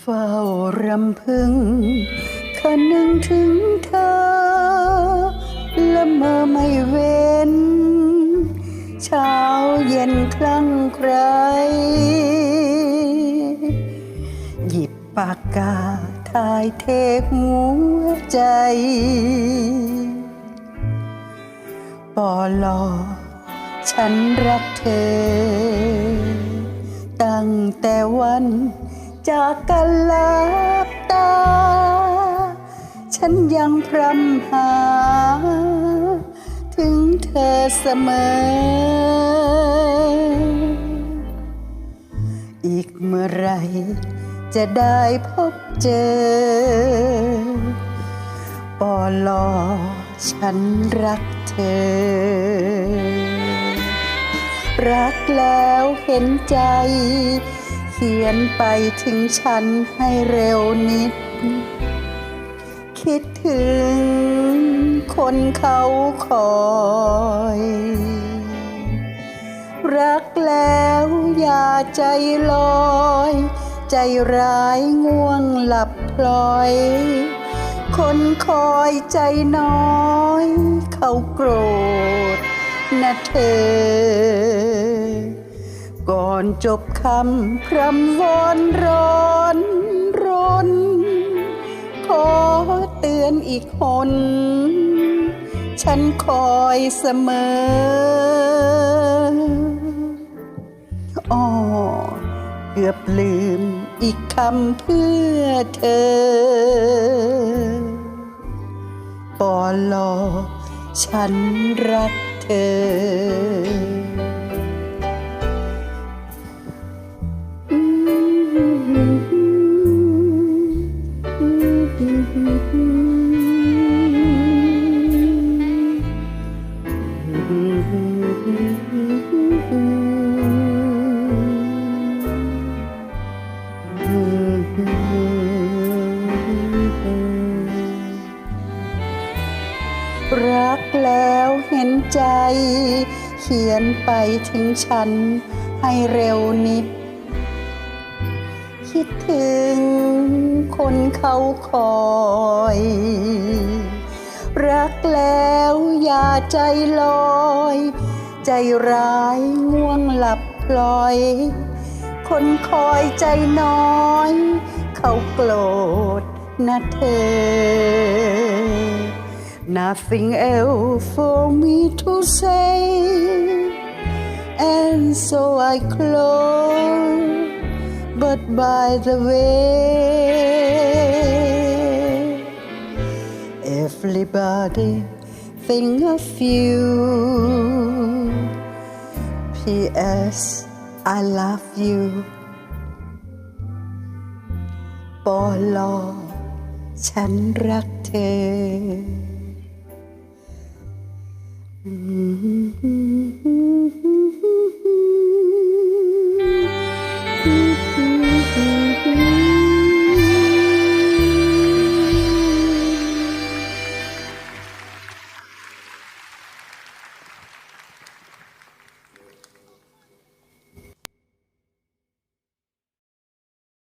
เฝ้ารำพึงคนึงถึงเธอ ละเมอไม่เว้น เช้าเย็นคลั่งใคร หยิบปากกาทายเทหัวใจ ปอลอฉันรักเธอ ตั้งแต่วัน จากกันลับตา ฉันยังพรำหา ถึงเธอเสมอ อีกเมื่อไรจะได้พบเจอ ปอลอฉันรักเธอ รักแล้วเห็นใจ ขียนไปถึงฉันให้เร็วนิด คิดถึงคนเขาคอย รักแล้วอย่าใจลอย ใจร้ายง่วงหลับพลอย คนคอยใจน้อย เขาโกรธนะเธอ ก่อนจบคำพรำวอนร้อนรน ขอเตือนอีกคน ฉันคอยเสมออ้อเกือบลืมอีกคำเพื่อเธอปอลอฉันรักเธอ รักแล้วเห็นใจ เขียนไปถึงฉันให้เร็วนิด คิดถึงคนเขาคอย รักแล้วอย่าใจลอย ใจร้ายง่วงหลับพลอย คนคอยใจน้อย โกรธนะเธอ Nothing else for me to say And so I close But by the way Everybody think of you P.S. I love you ปอลอ ฉันรักเธอ